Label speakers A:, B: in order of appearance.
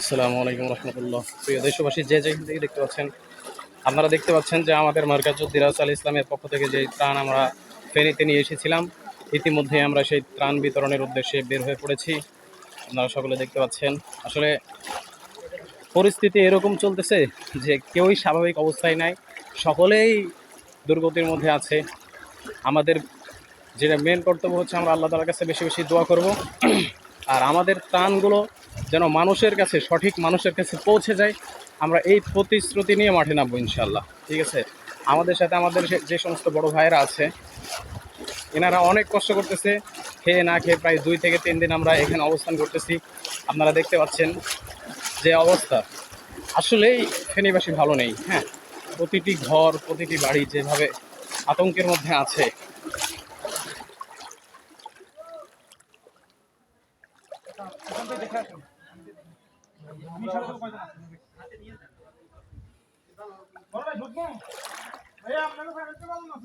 A: আসসালামু আলাইকুম রহমতুল্লাহ। প্রিয় দেশবাসী, যে যেখান থেকে দেখতে পাচ্ছেন, আপনারা দেখতে পাচ্ছেন যে আমাদের মার্কাজুদ্দিরাজ আল ইসলামের পক্ষ থেকে যে ত্রাণ আমরা ফেনীতে নিয়ে এসেছিলাম ইতিমধ্যে আমরা সেই ত্রাণ বিতরণের উদ্দেশ্যে বের হয়ে পড়েছি। আপনারা সকলে দেখতে পাচ্ছেন। আসলে পরিস্থিতি এরকম চলতেছে যে কেউই স্বাভাবিক অবস্থায় নাই, সকলেই দুর্গতির মধ্যে আছে। আমাদের যেটা মেন কর্তব্য হচ্ছে আমরা আল্লাহ তালার কাছে বেশি বেশি দোয়া করব। আর আমাদের ত্রাণগুলো যেন মানুষের কাছে, সঠিক মানুষের কাছে পৌঁছে যায়। আমরা এই প্রতিশ্রুতি নিয়ে মাঠে নামবো ইনশাল্লাহ ঠিক আছে? আমাদের সাথে আমাদের যে- সমস্ত বড় ভাইয়েরা আছে, এনারা অনেক কষ্ট করতেছে। খেয়ে না খেয়ে প্রায় দুই থেকে তিন দিন আমরা এখানে অবস্থান করতেছি। আপনারা দেখতে পাচ্ছেন যে অবস্থা। আসলেই ফেনীবাসী ভালো নেই হ্যাঁ? প্রতিটি ঘর, প্রতিটি বাড়ি যেভাবে আতঙ্কের মধ্যে আছে আপনাকে ফেরাতে পারব না